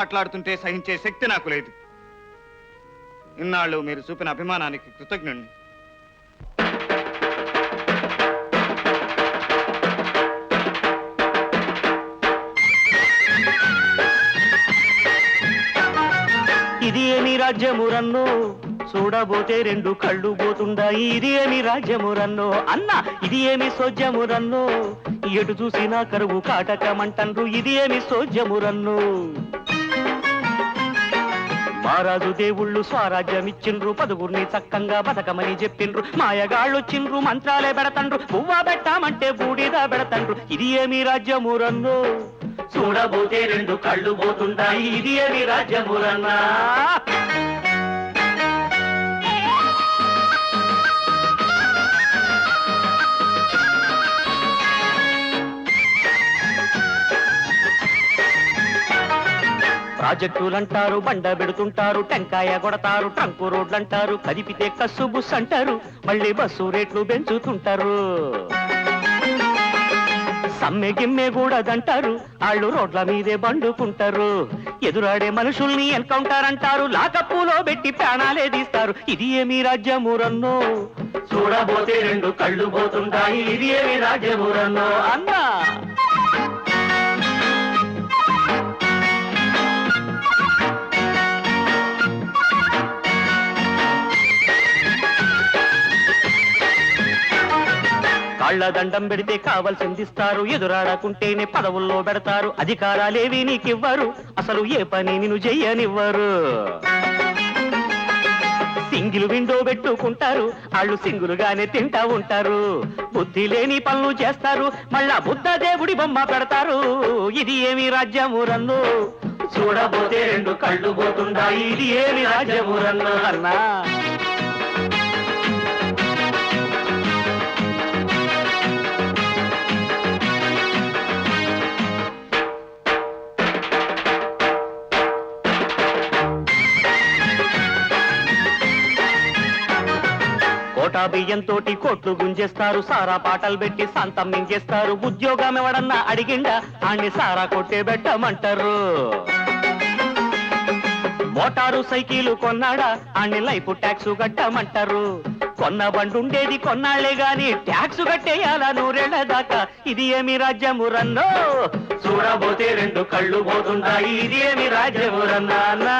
మాట్లాడుతుంటే సహించే శక్తి నాకు లేదు. ఇన్నాళ్ళు మీరు చూపిన అభిమానానికి కృతజ్ఞుణ్ణి. ఇది ఏమి రాజ్యము రన్ను? చూడబోతే రెండు కళ్ళు పోతుండాయి. ఇది ఏమి రాజ్యము రన్ను? అన్న ఇది ఏమి సోజ్యము రన్ను? ఎటు చూసినా కరువు కాటకమంటండ్రు. ఇది ఏమి సోజ్యము రన్ను? మహారాజు దేవుళ్ళు స్వరాజ్యం ఇచ్చిండ్రు పదుగురిని చక్కంగా బతకమని చెప్పిండ్రు మాయగాళ్ళొచ్చిండ్రు మంత్రాలే పెడతండ్రు. పువ్వా పెట్టామంటే బూడిద పెడతండ్రు. ఇది ఏమి రాజ్యము రన్నో చూడబోతే రెండు కళ్ళు పోతుంటాయి. ఇది ఏమి రాజ్యము ప్రాజెక్టులంటారు బండ పెడుతుంటారు టెంకాయ కొడతారు ట్రంకు రోడ్లంటారు కదిపితే కస్సు బుస్ అంటారు మళ్ళీ బస్సు రేట్లు పెంచుతుంటారు. సమ్మె గిమ్మె కూడదంటారు వాళ్ళు రోడ్ల మీదే బండుకుంటారు. ఎదురాడే మనుషుల్ని ఎన్కౌంటర్ అంటారు లాకప్పులో పెట్టి ప్రాణాలే తీస్తారు. ఇది ఏమి రాజ్యమురన్నో చూడబోతే రెండు కళ్ళు పోతుంటాయి ఇది ఏమి రాజ్యమురన్నో అన్నా! కాళ్ళ దండం పెడితే కావలసిందిస్తారు. ఎదురాడకుంటేనే పదవుల్లో పెడతారు. అధికారాలేవి నీకివ్వరు. అసలు ఏ పని నిన్ను చెయ్యనివ్వరు సింగిల్ విండో పెట్టుకుంటారు. వాళ్ళు సింగులుగానే తింటా ఉంటారు. బుద్ధి లేని పనులు చేస్తారు. మళ్ళా బుద్ధ దేవుడి బొమ్మ పెడతారు. ఇది ఏమి రాజ్యమురన్ను చూడబోతే రెండు కళ్ళు పోతుండాయి. ఇది ఏమి రాజ్యమురన్ను అన్నా? అంతా బియ్యంతో కోట్లు గుంజేస్తారు. సారా పాటలు పెట్టి సంతం మింగేస్తారు ఉద్యోగం ఎవడన్నా అడిగిండా? ఆణ్ణి సారా కొట్టే పెట్టమంటారు. మోటారు సైకిలు కొన్నాడా? ఆణ్ణి లైఫ్ ట్యాక్స్ కట్టమంటారు. కొన్న బండుండేది కొన్నాళ్ళే గాని ట్యాక్స్ కట్టేయాలా నూరేళ్ళ దాకా? ఇది ఏమి రాజ్యము రన్నో? చూడబోతే రెండు కళ్ళు పోతుంటాయి ఇది ఏమి రాజ్యము రన్నా?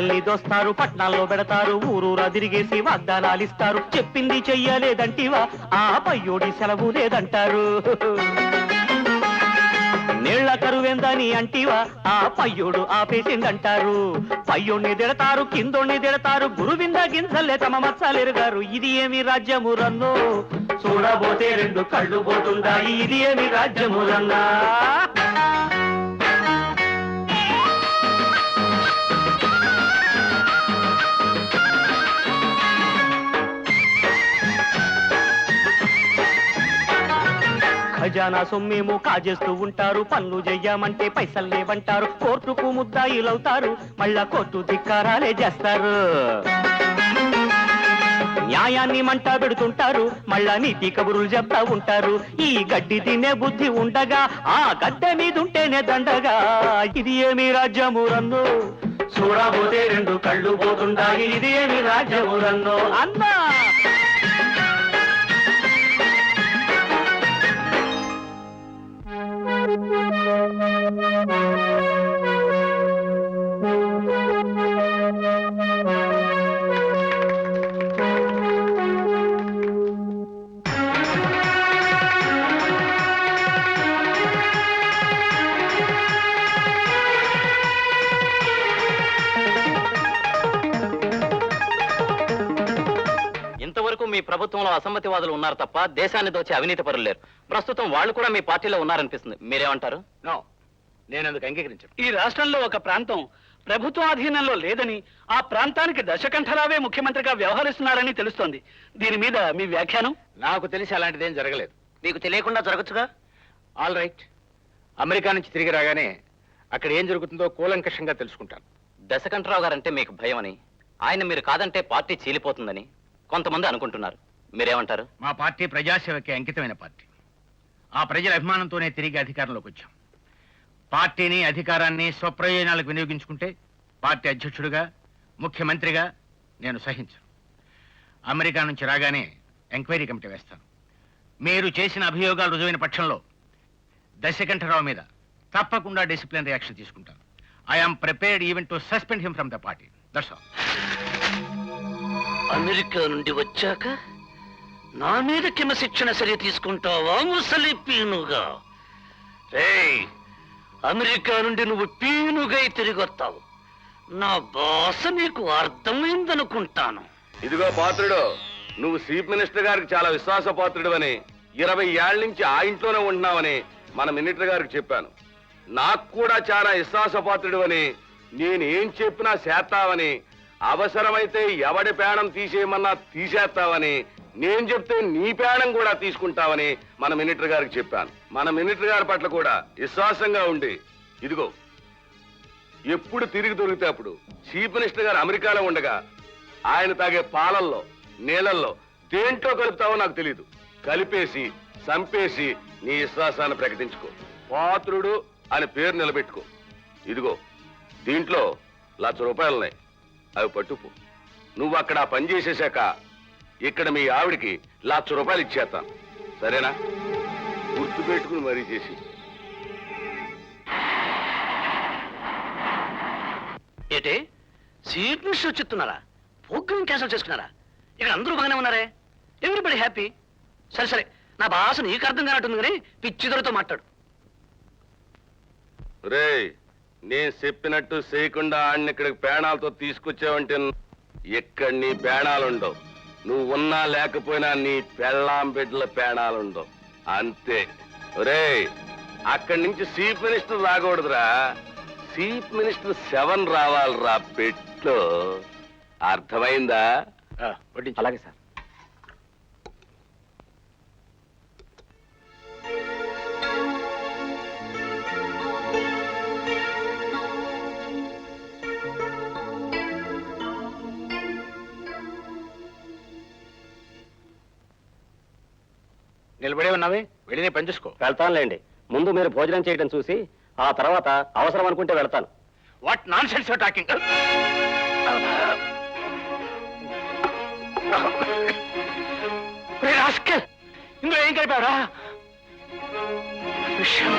అన్నా దోస్తారు? పట్నాల్లో పెడతారు. ఊరూరా తిరిగేసి వాగ్దానాలు ఇస్తారు. చెప్పింది చెయ్యలేదంటివా? ఆ పయ్యోడి సెలవు లేదంటారు. నీళ్ళ కరువెందని అంటివా? ఆ పయ్యోడు ఆపేసిందంటారు. పయ్యోడిని తిడతారు కిందోడిని తిడతారు. గురువింద గింజల్లే తమ మచ్చలేరుగారు ఇది ఏమి రాజ్యము రన్నో? చూడబోతే రెండు కళ్ళు పోతుందా ఇది ఏమి రాజ్యము రన్నా? ఖజానా సొమ్మేమో కాజేస్తూ ఉంటారు. పనులు చెయ్యమంటే పైసలు లేవంటారు. కోర్టుకు ముద్దాయిలవుతారు. మళ్ళా కోర్టు ధిక్కారాలే చేస్తారు. న్యాయాన్ని మంట పెడుతుంటారు. మళ్ళా నీతి కబురులు చెప్తా ఉంటారు. ఈ గడ్డి తినే బుద్ధి ఉండగా ఆ గడ్డ మీద ఉంటేనే దండగా. ఇది ఏమి రాజ్యము రన్ను? చూడబోతే రెండు కళ్ళు పోతుండాయి ఇది ఏమి రాజ్యము రన్ను? అన్నా! Thank you. ప్రభుత్వంలో అసమ్మతివాదులు ఉన్నారు తప్ప దేశాన్ని దోచే అవినీతి పరులు లేరు. ప్రస్తుతం వాళ్ళు కూడా మీ పార్టీలో ఉన్నారనిపిస్తుంది. మీరేమంటారు? నో నేను అందుకు అంగీకరించను? ఈ రాష్ట్రంలో ఒక ప్రాంతం ప్రభుత్వ అధీనంలో లేదని ఆ ప్రాంతానికి దశకంఠరావే ముఖ్యమంత్రిగా వ్యవహరిస్తున్నారని తెలుస్తోంది. దీని మీద మీ వ్యాఖ్యానం? నాకు తెలిసి అలాంటిదేం జరగలేదు. మీకు తెలియకుండా జరగచ్చుగా? All right. అమెరికా నుంచి తిరిగి రాగానే అక్కడ ఏం జరుగుతుందో కూలంకషంగా తెలుసుకుంటాను. దశకంఠరావు గారంటే మీకు భయమని ఆయన మీరు కాదంటే పార్టీ చీలిపోతుందని కొంతమంది అనుకుంటున్నారు. మీరేమంటారు? మా పార్టీ ప్రజాసేవకి అంకితమైన పార్టీ. ఆ ప్రజల అభిమానంతోనే తిరిగి అధికారంలోకి వచ్చాం. పార్టీని అధికారాన్ని స్వప్రయోజనాలకు వినియోగించుకుంటే పార్టీ అధ్యక్షుడిగా ముఖ్యమంత్రిగా నేను సహించను. అమెరికా నుంచి రాగానే ఎంక్వైరీ కమిటీ వేస్తాను. మీరు చేసిన అభియోగాలు రుజువైన పక్షంలో దశకంఠరావు మీద తప్పకుండా డిసిప్లిన్ రియాక్షన్ తీసుకుంటాను. I'm prepared even to suspend him from the party that's all America నుండి వచ్చాక నా మీద క్రమశిక్షణ చర్య తీసుకుంటావా ముసలి పీనుగా? రేయ్ అమెరికా నుండి నువ్వు పీనుగై తిరిగి వస్తావు నా భాష నీకు అర్థమైందనుకుంటాను. ఇదిగో పాత్రుడు నువ్వు చీఫ్ మినిస్టర్ గారికి చాలా విశ్వాసపాత్రుడు అని ఇరవై ఏళ్ళ నుంచి ఆ ఇంట్లోనే ఉంటున్నావని మన మినిస్టర్ గారికి చెప్పాను. నాకు కూడా చాలా విశ్వాసపాత్రుడు అని నేను ఏం చెప్పినా చేస్తావని అవసరమైతే ఎవడి పేణం తీసేయమన్నా తీసేస్తావని నేను చెప్తే నీ పేణం కూడా తీసుకుంటావని మన మినిటర్ గారికి చెప్పాను. మన మినిటర్ గారి పట్ల కూడా విశ్వాసంగా ఉండి ఇదిగో ఎప్పుడు తిరిగి దొరికితే అప్పుడు చీఫ్ మినిస్టర్ గారు అమెరికాలో ఉండగా ఆయన తాగే పాలల్లో నీళ్ళల్లో దేంట్లో కలుపుతావో నాకు తెలియదు కలిపేసి చంపేసి నీ విశ్వాసాన్ని ప్రకటించుకో. పాత్రుడు అని పేరు నిలబెట్టుకో. ఇదిగో దీంట్లో లక్ష రూపాయలున్నాయి. అవి పట్టుకు నువ్వు అక్కడ పని చేసేశాక ఇక్కడ మీ ఆవిడికి లక్ష రూపాయలు ఇచ్చేస్తాను. సరేనా? గుర్తు పెట్టుకుని మరీ చేసి. ఏటే? సీట్ నుంచి చెప్తున్నారా ప్రోగ్రామ్ క్యాన్సిల్ చేసుకున్నారా? ఇక్కడ అందరూ బాగానే ఉన్నారే? Everybody happy? సరే సరే. నా భాష నీకు అర్థం కానట్టుంది కానీ పిచ్చిదొరతో మాట్లాడు. రేయ్ నేను చెప్పినట్టు చేయకుండా ఆడిని ఇక్కడికి పేణాలతో తీసుకొచ్చావంటే ఇక్కడ నీ పేణాలుండవు. నువ్వు ఉన్నా లేకపోయినా నీ పెళ్ళాం బిడ్డల పేణాలుండవు అంతే. రేయ్ అక్కడి నుంచి చీఫ్ మినిస్టర్ రాకూడదురా. చీఫ్ మినిస్టర్ సెవెన్ రావాలిరా పెట్లో అర్థమైందా. అలాగే సార్. నిలబడే ఉన్నావే? వెళ్ళి నీ పని చూసుకో. వెళ్తానులేండి. ముందు మీరు భోజనం చేయడం చూసి ఆ తర్వాత అవసరం అనుకుంటే వెళ్తాను. వాట్ నాన్ సెన్స్ టాకింగ్ ఇందులో ఏం కలిపారా విషయం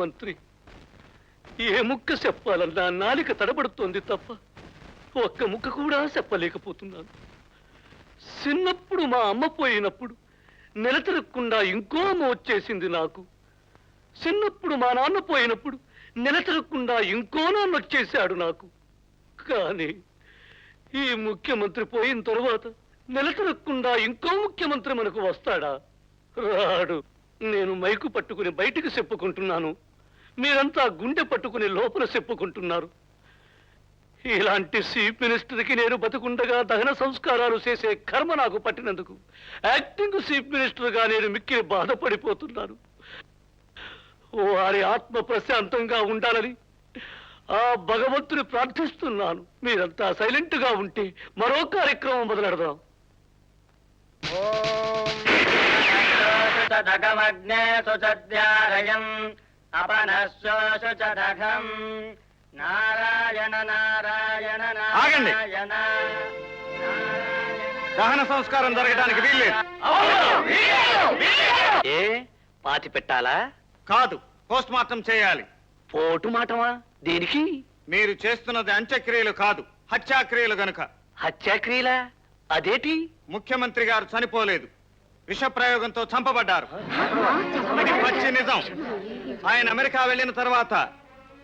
మంత్రి. ఏ ముక్క చెప్పాలన్నా నాలిక తడబడుతోంది తప్ప ఒక్క ముక్క కూడా చెప్పలేకపోతున్నాను. చిన్నప్పుడు మా అమ్మ పోయినప్పుడు నెల ఇంకో అమ్మ వచ్చేసింది నాకు. చిన్నప్పుడు మా నాన్న పోయినప్పుడు నెల ఇంకో నాన్న వచ్చేసాడు నాకు. కానీ ఈ ముఖ్యమంత్రి పోయిన తరువాత నెల ఇంకో ముఖ్యమంత్రి మనకు వస్తాడా? రాడు. నేను మైకు పట్టుకుని బయటికి చెప్పుకుంటున్నాను. మీరంతా గుండె పట్టుకుని లోపల చెప్పుకుంటున్నారు ఇలాంటి చీఫ్ మినిస్టర్కి నేను బతుకుండగా దహన సంస్కారాలు చేసే కర్మ నాకు పట్టినందుకు యాక్టింగ్ చీఫ్ మినిస్టర్గా నేను మిక్కిలి బాధపడిపోతున్నాను వారి ఆత్మ ప్రశాంతంగా ఉండాలని ఆ భగవంతుని ప్రార్థిస్తున్నాను మీరంతా సైలెంట్గా ఉంటే మరో కార్యక్రమం మొదలెడదాం దగమగ్నే నారాయణ నారాయణ ఆగండి. నారాయణ దహన సంస్కారం జరగడానికి వీల్లేదు. ఏ? పాతి పెట్టాలా? కాదు పోస్ట్ మార్టం చేయాలి. పోటు మాటమా? దేనికి? మీరు చేస్తున్నది అంత్యక్రియలు కాదు హత్యాక్రియలు గనుక. హత్యాక్రియలా? అదేటి? ముఖ్యమంత్రి గారు చనిపోలేదు. విష ప్రయోగంతో చంపబడ్డారు. ఇది పచ్చి నిజం. ఆయన అమెరికా వెళ్ళిన తర్వాత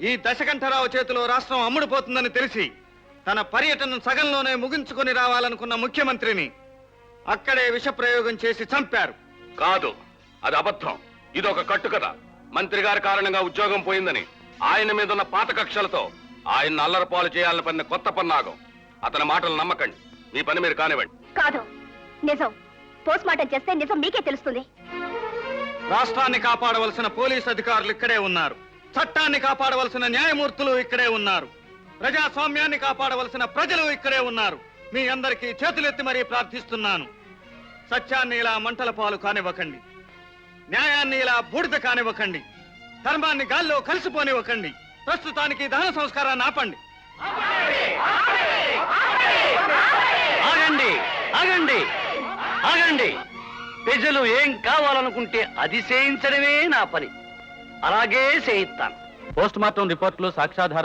ఈ దశకంఠరావు చేతిలో రాష్ట్రం అమ్ముడుపోతుందని తెలిసి తన పర్యటన సగంలోనే ముగించుకొని రావాలనుకున్న ముఖ్యమంత్రిని అక్కడే విష ప్రయోగం చేసి చంపారు. కాదు అది అబద్ధం. ఇది ఒక కట్టుకథ. మంత్రి గారి కారణంగా ఉద్యోగం పోయిందని ఆయన మీద ఉన్న పాత కక్షలతో ఆయన అల్లరపాలు చేయాలని పడిన కొత్త పన్నాగం. అతని మాటలు నమ్మకండి. మీ పని మీరు కానివ్వండి. కాదు నిజం. పోస్ట్ మార్టం చేస్తే నిజం మీకే తెలుస్తుంది. రాష్ట్రాన్ని కాపాడవలసిన పోలీస్ అధికారులు ఇక్కడే ఉన్నారు. చట్టాన్ని కాపాడవలసిన న్యాయమూర్తులు ఇక్కడే ఉన్నారు. ప్రజాస్వామ్యాన్ని కాపాడవలసిన ప్రజలు ఇక్కడే ఉన్నారు. మీ అందరికీ చేతులెత్తి మరీ ప్రార్థిస్తున్నాను. సత్యాన్ని ఇలా మంటల పాలు కానివ్వకండి. న్యాయాన్ని ఇలా బూడిద కానివ్వకండి. ధర్మాన్ని గాల్లో కలిసిపోనివ్వకండి. ప్రస్తుతానికి దహన సంస్కారాన్ని ఆపండి! ఆగండి! ఆగండి! ఆగండి. ప్రజలు ఏం కావాలనుకుంటే అది చేయించడమే నా పని. అలాగే చేయిస్తాను. పోస్ట్ మార్టం రిపోర్ట్లు సాక్ష్యాధారాలు